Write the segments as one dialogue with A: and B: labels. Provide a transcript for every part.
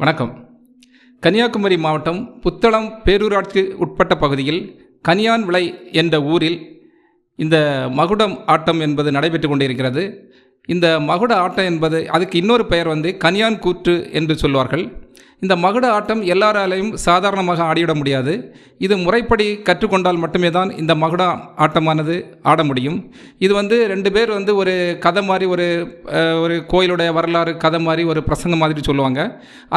A: வணக்கம். கன்னியாகுமரி மாவட்டம் புத்தளம் பேரூராட்சி உட்பட்ட பகுதியில் கனியான் விளை என்ற ஊரில் இந்த மகுடம் ஆட்டம் என்பது நடைபெற்று கொண்டிருக்கிறது. இந்த மகுட ஆட்டம் என்பது அதுக்கு இன்னொரு பெயர் வந்து கனியான் கூற்று என்று சொல்வார்கள். இந்த மகுட ஆட்டம் எல்லாராலையும் சாதாரணமாக ஆடிவிட முடியாது. இது முறைப்படி கற்றுக்கொண்டால் மட்டுமே தான் இந்த மகுட ஆட்டமானது ஆட முடியும். இது வந்து ரெண்டு பேர் வந்து ஒரு கதை மாதிரி ஒரு ஒரு கோயிலுடைய வரலாறு கதை மாதிரி ஒரு பிரசங்கம் மாதிரி சொல்லுவாங்க.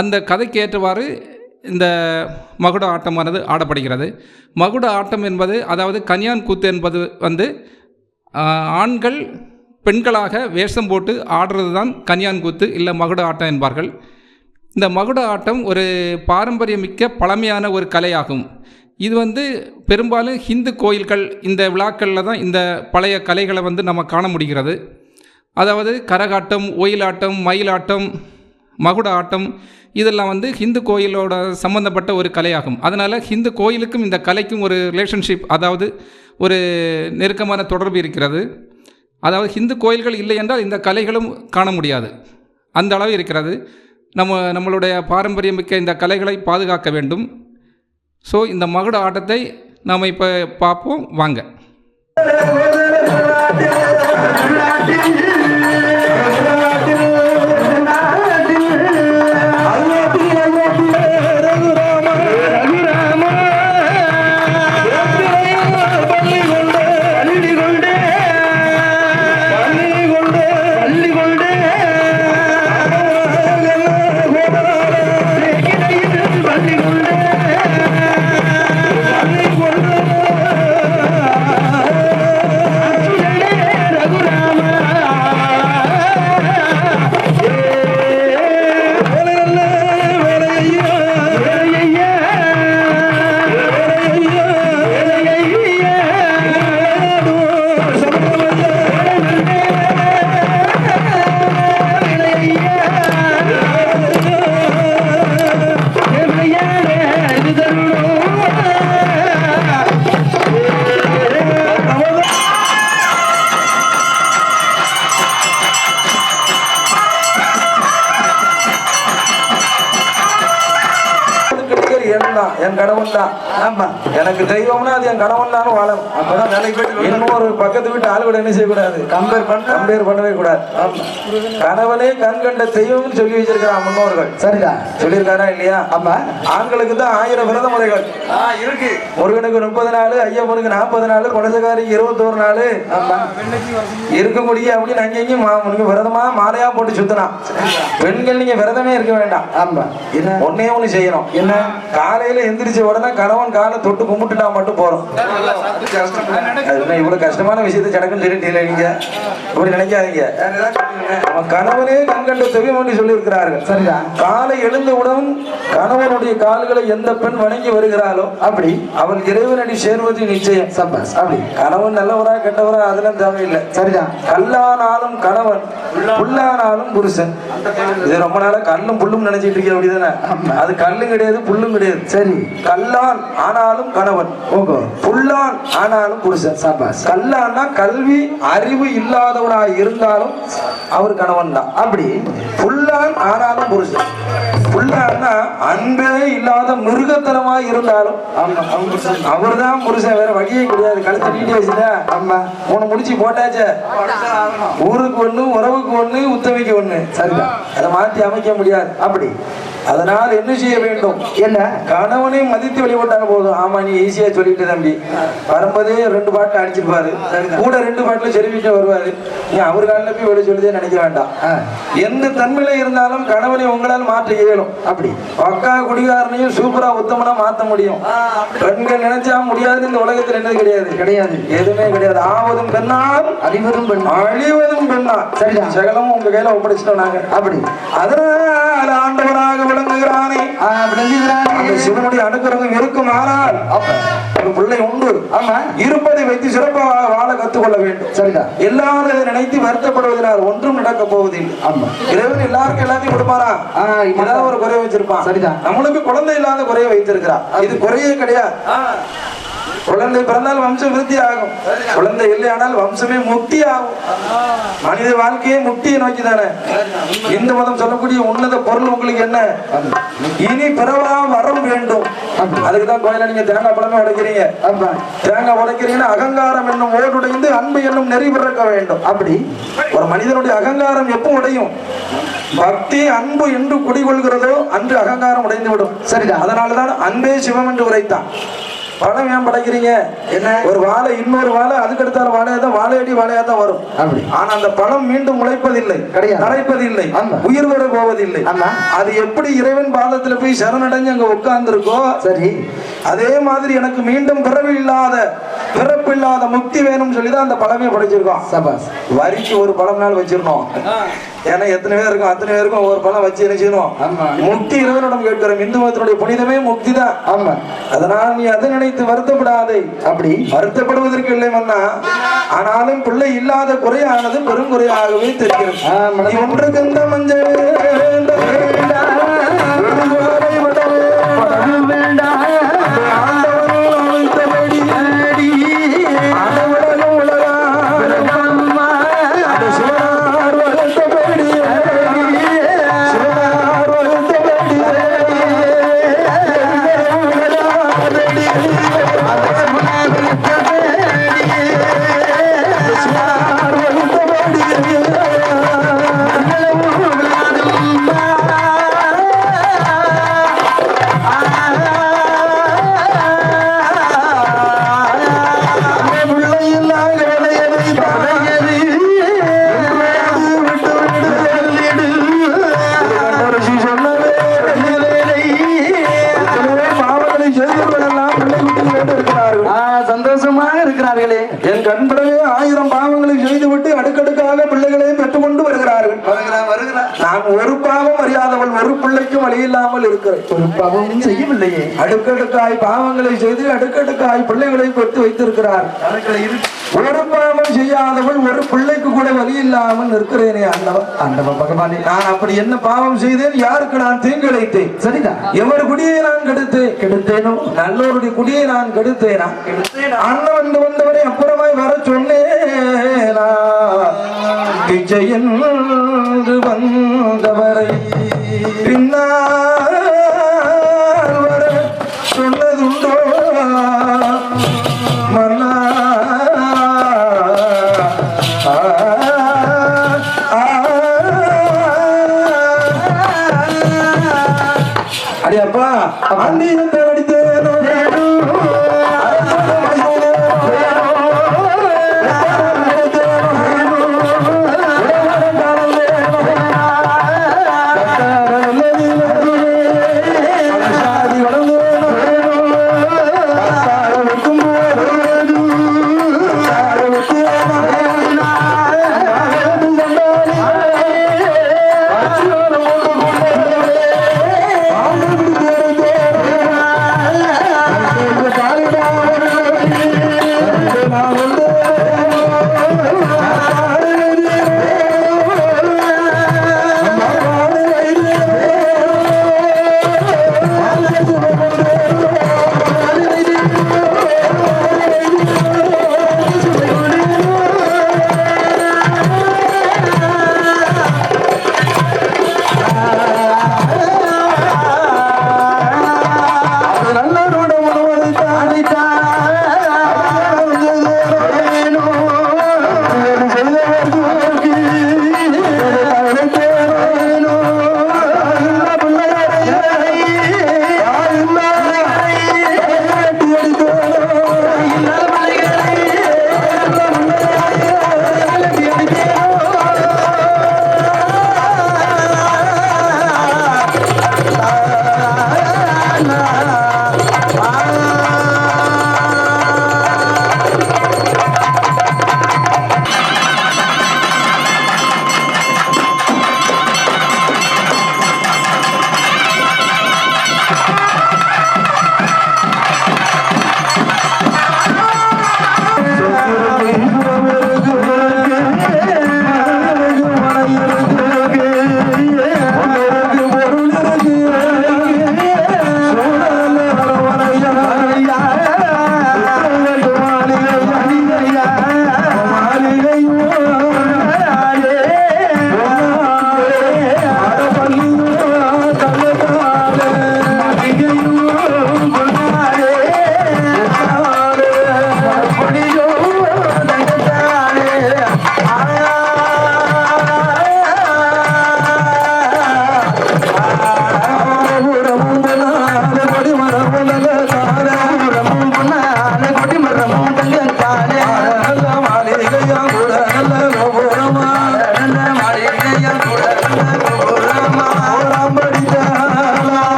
A: அந்த கதைக்கு ஏற்றவாறு இந்த மகுட ஆட்டமானது ஆடப்படுகிறது. மகுட ஆட்டம் என்பது அதாவது கன்யான் கூத்து என்பது வந்து ஆண்கள் பெண்களாக வேஷம் போட்டு ஆடுறது தான் கன்யான் கூத்து இல்லை மகுட ஆட்டம் என்பார்கள். இந்த மகுட ஆட்டம் ஒரு பாரம்பரியமிக்க பழமையான ஒரு கலையாகும். இது வந்து பெரும்பாலும் ஹிந்து கோயில்கள் இந்த விழாக்களில் தான் இந்த பழைய கலைகளை வந்து நம்ம காண முடிகிறது. அதாவது கரகாட்டம் ஒயிலாட்டம் மயிலாட்டம் மகுட ஆட்டம் இதெல்லாம் வந்து ஹிந்து கோயிலோட சம்மந்தப்பட்ட ஒரு கலையாகும். அதனால் ஹிந்து கோயிலுக்கும் இந்த கலைக்கும் ஒரு ரிலேஷன்ஷிப் அதாவது ஒரு நெருக்கமான தொடர்பு இருக்கிறது. அதாவது ஹிந்து கோயில்கள் இல்லை என்றால் இந்த கலைகளும் காண முடியாது. அந்த அளவு இருக்கிறது. நம்ம நம்மளுடைய பாரம்பரியமிக்க இந்த கலைகளை பாதுகாக்க வேண்டும். ஸோ இந்த மகுட ஆட்டத்தை நாம் இப்போ பார்ப்போம். வாங்க.
B: வாழும். அப்பதான் வேலைக்கு போயிட்டு பக்கத்து வீட்டு ஆளு கூட என்ன செய்யக்கூடாது? கம்பேர் பண்ண கம்பேர் பண்ணவே கூடாது. கணவனே கண் கண்ட தெய்வம்னு சொல்லி வச்சிருக்கிறான் முன்னோர்கள்
C: சரிதான்
B: சொல்லியிருக்காரா இல்லையா?
C: ஆமா.
B: ஆண்களுக்கு தான் ஆயிரம் விரத முறைகள். இருக்கு. முருகனுக்கு முப்பது நாள் ஐயப்பனுக்கு நாற்பது நாள் குலசகாரிக்கு இருபத்தோரு நாள். இருக்கக்கூடிய அப்படின்னு அங்கேயும் விரதமா மாலையா போட்டு சுத்தலாம் பெண்கள் நீங்க விரதமே இருக்க வேண்டாம்.
C: ஆமா. என்ன?
B: ஒன்னே ஒண்ணு செய்யணும்.
C: என்ன?
B: காலையில எந்திரிச்ச உடனே கணவன் காலை தொட்டு கும்பிட்டுட்டா மட்டும் போறோம். இவ்வளவு கஷ்டமான விஷயத்தை சடக்குன்னு சொல்லிட்டீங்க நீங்க? இப்படி நினைக்காதீங்க. அவன் கணவனே கண்கண்ட தெய்வம் என்று சொல்லி இருக்கிறார்கள்
C: சரிதான்
B: காலை எழுந்தவுடன் கணவனுடைய கால்களை எந்த பெண் வணங்கி வருகிறாளோ
C: அப்படி
B: அவள் இறைவனடி சேர்வது நிச்சயம்.
C: சப்பாஸ். அப்படி.
B: கணவன் நல்லவரா கெட்டவரா அதெல்லாம் தேவையில்லை.
C: சரிதான்
B: கல்லானாலும் கணவன் புல்லானாலும் புருஷன். இது ரொம்ப நாளா கல்லும் புல்லும் நினைச்சிட்டு இருக்கீங்க அப்படிதானே? அது கல்லும் கிடையாது புல்லும் கிடையாது.
C: சரி.
B: கல்லான் ஆனாலும் கணவன். புல்லான் ஆனாலும் புருஷன்.
C: சப்பாஸ்.
B: கல்லான்னா கல்வி அறிவு இல்லாதவனா இருந்தாலும் அவர் கணவன் தான்.
C: அப்படி
B: புல்லான் ஆனாலும் புருஷன். புல்லான்னா அன்பே இல்லாத மிருகத்தனமா இருந்தாலும் அவர்தான் புருஷன். வேற வழியே கிடையாது. கழுத்தை நீட்டி வச்சுட்டா.
C: ஆமா.
B: மூணு முடிச்சு போட்டாச்சே. ஊருக்கு ஒண்ணு உறவுக்கு ஒண்ணு உத்தமிக்கு ஒண்ணு.
C: சரிதான்.
B: அதை மாற்றி அமைக்க முடியாது.
C: அப்படி.
B: அதனால் என்ன செய்ய வேண்டும்?
C: என்ன?
B: கணவனை மதித்து வழிபட்டாங்க போதும். ஆமா நீ ஈஸியா சொல்லிட்டு தம்பி. வரும்போதே ரெண்டு பாட்டு அடிச்சிருப்பாரு. கூட ரெண்டு பாட்டுல செருவிட்டு வருவாரு. நீ அவர் காலில் போய் விட சொல்லுதே நினைக்க வேண்டாம். எந்த தன்மையில இருந்தாலும் கணவனை உங்களால் மாற்ற இயலும்.
C: அப்படி.
B: பக்கா குடிகாரனையும் சூப்பரா உத்தமனா மாத்த முடியும். பெண்கள் நினைச்சா முடியாதுன்னு இந்த உலகத்துல என்னது கிடையாது.
C: கிடையாது.
B: எதுவுமே கிடையாது. ஆவதும் பெண்ணால்
C: அறிவதும் பெண்
B: அழிவதும் பெண்ணா
C: சரிதான்.
B: சகலமும் உங்க கையில ஒப்படைச்சிட்டோம் நாங்க.
C: அப்படி.
B: அதனால ஆண்டவராக விளங்குகிறானே.
C: ஆ, விளங்குகிறானே.
B: அந்த சிவனுடைய அனுக்கிரகம் இருக்கும் ஆனால்
C: அப்ப.
B: ஒரு பிள்ளை உண்டு.
C: ஆமா
B: இருப்பதை வைத்து சிறப்பாக வாழ கத்துக்கொள்ள வேண்டும்.
C: சரிதான்
B: எல்லாரும் இதை நினைத்து வருத்தப்படுவதனால் ஒன்றும் நடக்க போவதில்லை.
C: ஆமா.
B: இறைவன் எல்லாருக்கும் எல்லாத்தையும் கொடுப்பாரா? ஏதாவது ஒரு குறைய வச்சிருப்பான்.
C: சரிதான்.
B: நம்மளுக்கு குழந்தை இல்லாத குறைய வைத்திருக்கிறான். இது குறையே கிடையாது. குழந்தை பிறந்தால் வம்சம் விருத்தி ஆகும் குழந்தை இல்லையானால் வம்சமே முக்தி ஆகும் மனித வாழ்க்கையே முக்தியை நோக்கி தானே? இந்து மதம் சொல்லக்கூடிய உன்னத பொருள் உங்களுக்கு என்ன? இனி பிறவா வரம் வேண்டும். அதுக்குதான் கோயில நீங்க தேங்காய் பழமே உடைக்கிறீங்க. தேங்காய் உடைக்கிறீங்கன்னா அகங்காரம் என்னும் ஓடுடைந்து அன்பு என்னும் நெறிவிறக்க வேண்டும்.
C: அப்படி
B: ஒரு மனிதனுடைய அகங்காரம் எப்போ உடையும்? பக்தி அன்பு என்று குடிகொள்கிறதோ அன்று அகங்காரம் உடைந்து விடும்
C: சரிதான்.
B: அதனாலதான் அன்பே சிவம் என்று உரைத்தான். பழம் ஏன் படைக்கிறீங்க
C: என்ன?
B: ஒரு வாழை இன்னொரு வாழை அதுக்கு அடுத்தால வாழையா தான் வாழையடி வாழையா தான் வரும்.
C: அப்படி.
B: ஆனா அந்த பழம் மீண்டும் முளைப்பதில்லை.
C: கிடையாது.
B: தலைப்பதில்லை
C: ஆமா.
B: உயிர் வர போவதில்லை. அது எப்படி இறைவன் பாதத்துல போய் சரணடைஞ்சு அங்க உட்கார்ந்துருக்கோ?
C: சரி.
B: அதே மாதிரி எனக்கு மீண்டும் பிறவி இல்லாத பிறப்பு இல்லாத முக்தி வேணும்னு சொல்லி தான் அந்த பழமே படைச்சிருக்கோம்.
C: சபாஸ்.
B: வரிக்கு ஒரு பழம் நாள் வச்சிருந்தோம் ஏன்னா எத்தனை பேர் இருக்கும்? அத்தனை பேருக்கும் ஒவ்வொரு பழம் வச்சு என்ன செய்யணும். முக்தி இறைவனிடம் கேட்கிறோம். இந்து மதத்தினுடைய புனிதமே முக்தி தான்.
C: ஆமா.
B: அதனால் நீ அதை நினைத்து வருத்தப்படாதே.
C: அப்படி
B: வருத்தப்படுவதற்கு இல்லை மன்னா. ஆனாலும் பிள்ளை இல்லாத குறையானது பெருங்குறையாகவே தெரிகிறது.
C: ஆ, மனதில்
B: நீ ஒன்று கந்த மஞ்சள் ஒரு
C: பாவமும் செய்யவில்லையே.
B: அடுக்கடுக்காய் பாவங்களை செய்து அடுக்கடுக்காய் பிள்ளைகளை பெற்று வைத்திருக்கிறார். ஒரு பாவம் செய்யாதவள் ஒரு பிள்ளைக்கு கூட வழி இல்லாமல் இருக்கிறேனே ஆண்டவன்
C: ஆண்டவ பகவானே
B: நான் அப்படி என்ன பாவம் செய்தேன்? யாருக்கு நான் தீங்கிழைத்தேன்?
C: சரிதான்
B: எவர் குடியை நான் கெடுத்தேன்?
C: கெடுத்தேனோ?
B: நல்லோருடைய குடியை நான் கெடுத்தேனா? அண்ணன் வந்து வந்தவரை அப்புறமாய் வர சொன்னேனா? பிச்சை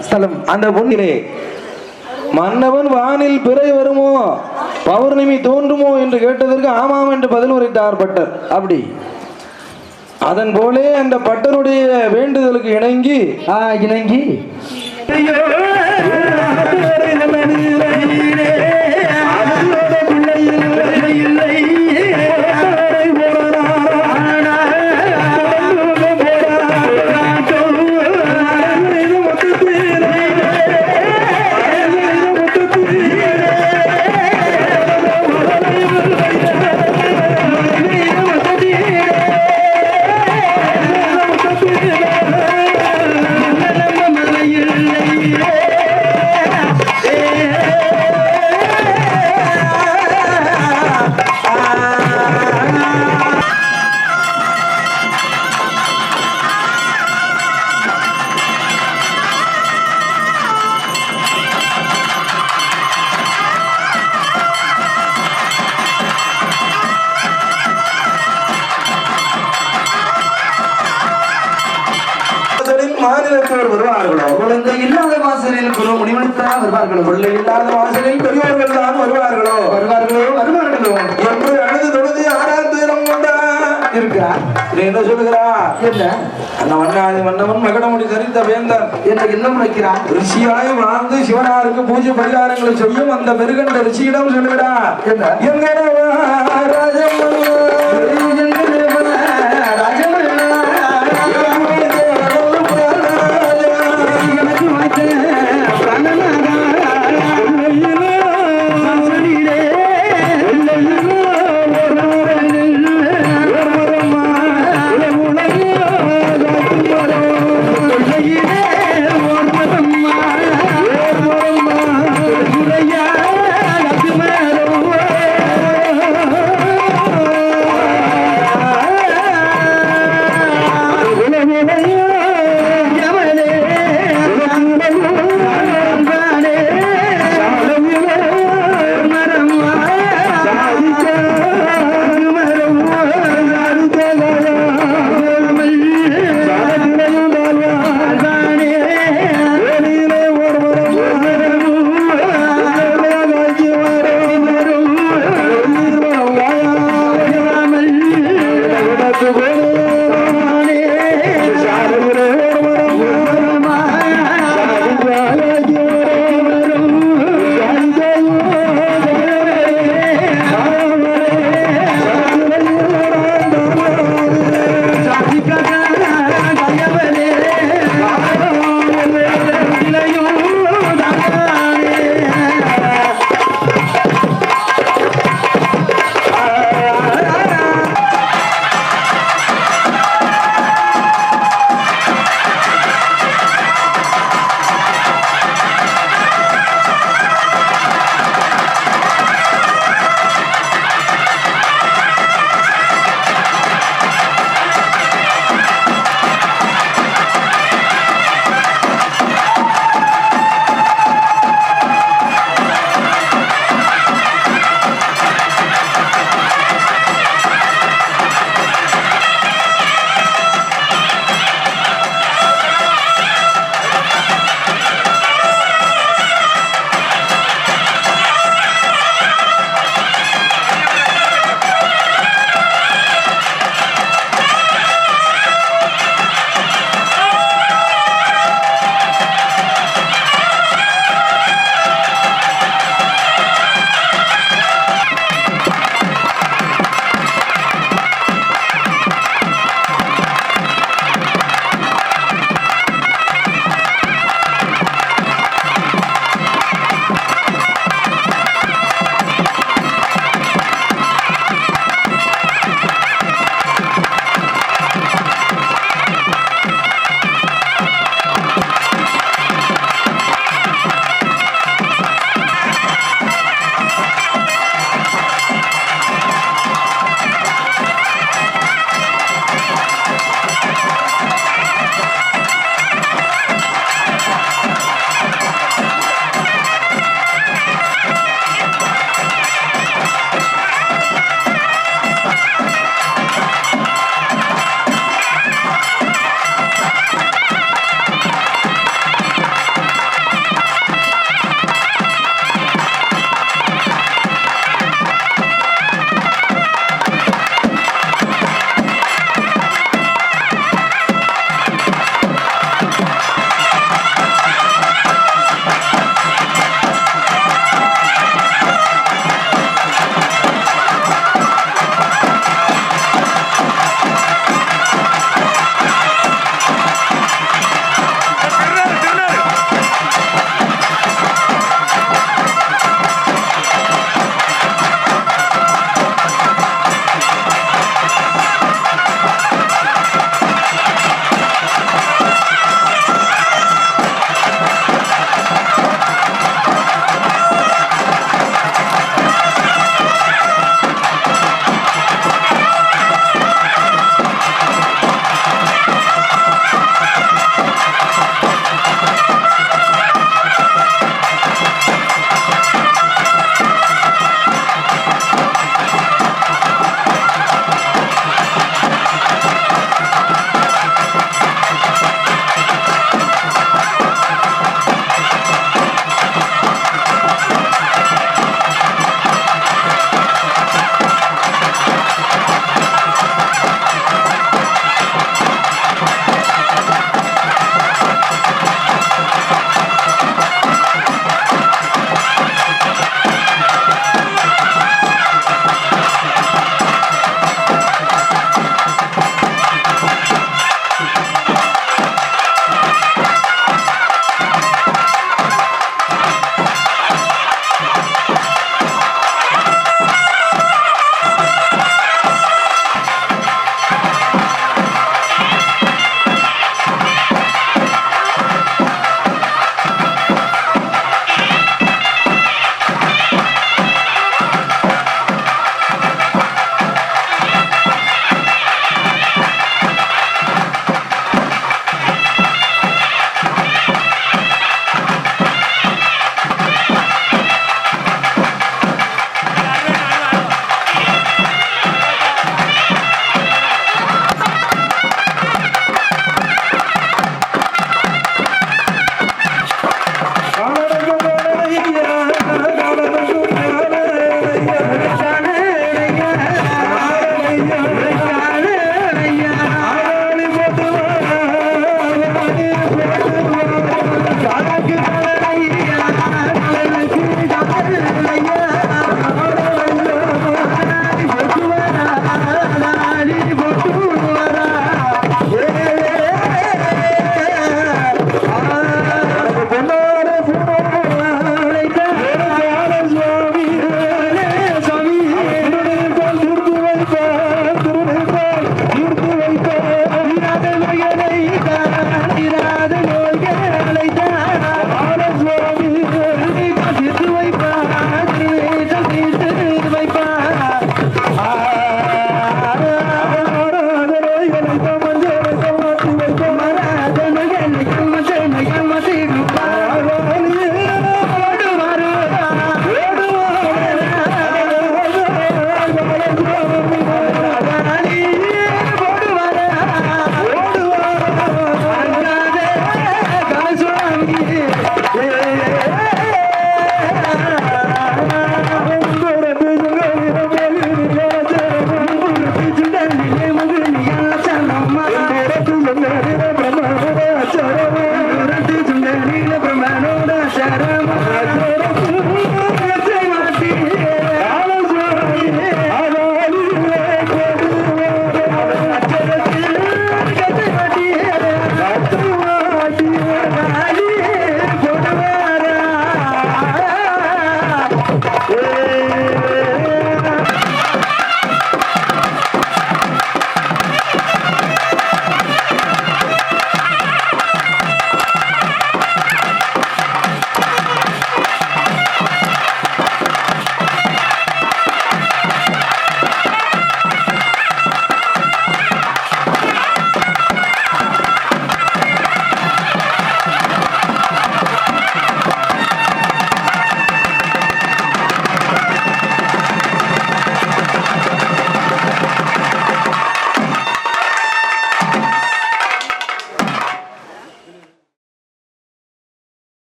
C: ஸ்தலம்
B: அந்த புண்ணிலே மன்னவன் வானில் பிறை வருமோ பௌர்ணமி தோன்றுமோ என்று கேட்டதற்கு ஆமாம் என்று பதில் உரைத்தார் பட்டர்
C: அப்படி
B: அதன் போலே அந்த பட்டருடைய வேண்டுதலுக்கு இணங்கி
C: ஆ இணங்கி
B: மாநிலத்தவர் வருவார்களோ?
C: குழந்தை இல்லாத வாசலில் குரு முடிவெடுத்தா வருவார்களோ?
B: பிள்ளை இல்லாத வாசலில் பெரியவர்கள் தான் வருவார்களோ?
C: வருவார்களோ? வருவார்களோ?
B: என்று அழுது தொழுது ஆறாம் துயரம்
C: இருக்கிறார்.
B: என்ன சொல்லுகிறா
C: என்ன?
B: அந்த மன்னாதி மன்னவன் மகடமுடி தரித்த வேந்தன்
C: என்ன இன்னும் வைக்கிறார்
B: ரிஷியாய் வாழ்ந்து சிவனாருக்கு பூஜை பரிகாரங்களை செய்யும் அந்த பெருகண்ட ரிஷியிடம் சொல்லுகிறார்.
C: என்ன?
B: எங்கனவா ராஜமன்னா